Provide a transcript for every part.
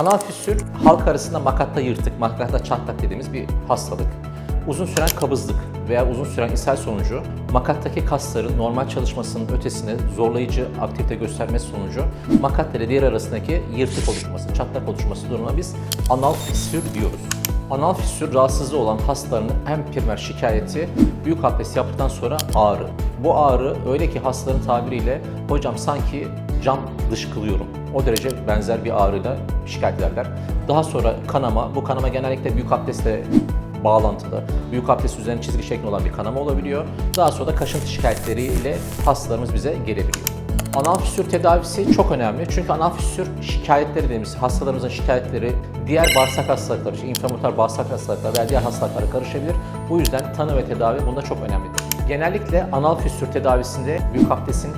Anal fissür halk arasında makatta yırtık, makatta çatlak dediğimiz bir hastalık. Uzun süren kabızlık veya uzun süren ishal sonucu makattaki kasların normal çalışmasının ötesine zorlayıcı aktivite göstermesi sonucu makat ile diğer arasındaki yırtık oluşması, çatlak oluşması durumuna biz anal fissür diyoruz. Anal fissür rahatsızlığı olan hastaların en primer şikayeti büyük abdest yaptıktan sonra ağrı. Bu ağrı öyle ki hastaların tabiriyle hocam sanki cam dışkılıyorum. O derece benzer bir ağrıyla şikayet ederler. Daha sonra kanama, bu kanama genellikle büyük abdestle bağlantılı. Büyük abdest üzerine çizgi şeklinde olan bir kanama olabiliyor. Daha sonra da kaşıntı şikayetleriyle hastalarımız bize gelebiliyor. Anal fissür tedavisi çok önemli. Çünkü anal fissür şikayetleri dediğimiz hastalarımızın şikayetleri diğer bağırsak hastalıkları, işte inflamatuar bağırsak hastalıkları veya diğer hastalıklara karışabilir. Bu yüzden tanı ve tedavi bunda çok önemlidir. Genellikle anal fissür tedavisinde büyük abdestin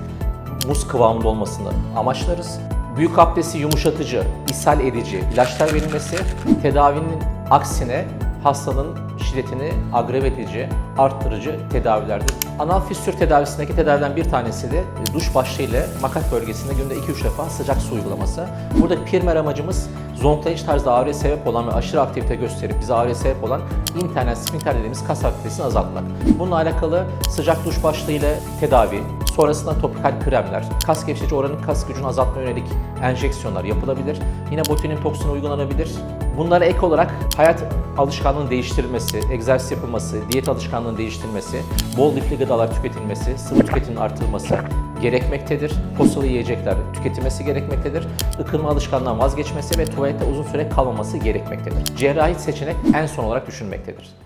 muz kıvamında olmasını amaçlarız. Büyük abdesti yumuşatıcı, ishal edici ilaçlar verilmesi tedavinin aksine hastalığın şiddetini agrave edici, arttırıcı tedavilerdir. Anal fissür tedavisindeki tedaviden bir tanesi de e, duş başlığıyla makat bölgesinde günde 2-3 defa sıcak su uygulaması. Burada primer amacımız zonklayıcı tarzda ağrıya sebep olan ve aşırı aktivite gösterip bize ağrıya sebep olan internet sphincter dediğimiz kas aktivitesini azaltmak. Bununla alakalı sıcak duş başlığıyla tedavi, sonrasında topikal kremler, kas gevşetici oranın kas gücünü azaltma yönelik enjeksiyonlar yapılabilir. Yine botulinum toksini uygulanabilir. Bunlara ek olarak hayat alışkanlığının değiştirilmesi, egzersiz yapılması, diyet alışkanlığının değiştirilmesi, bol lifli gıdalar tüketilmesi, sıvı tüketiminin artırılması gerekmektedir. Posalı yiyecekler tüketilmesi gerekmektedir. Ikınma alışkanlığından vazgeçmesi ve tuvalette uzun süre kalmaması gerekmektedir. Cerrahi seçenek en son olarak düşünmektedir.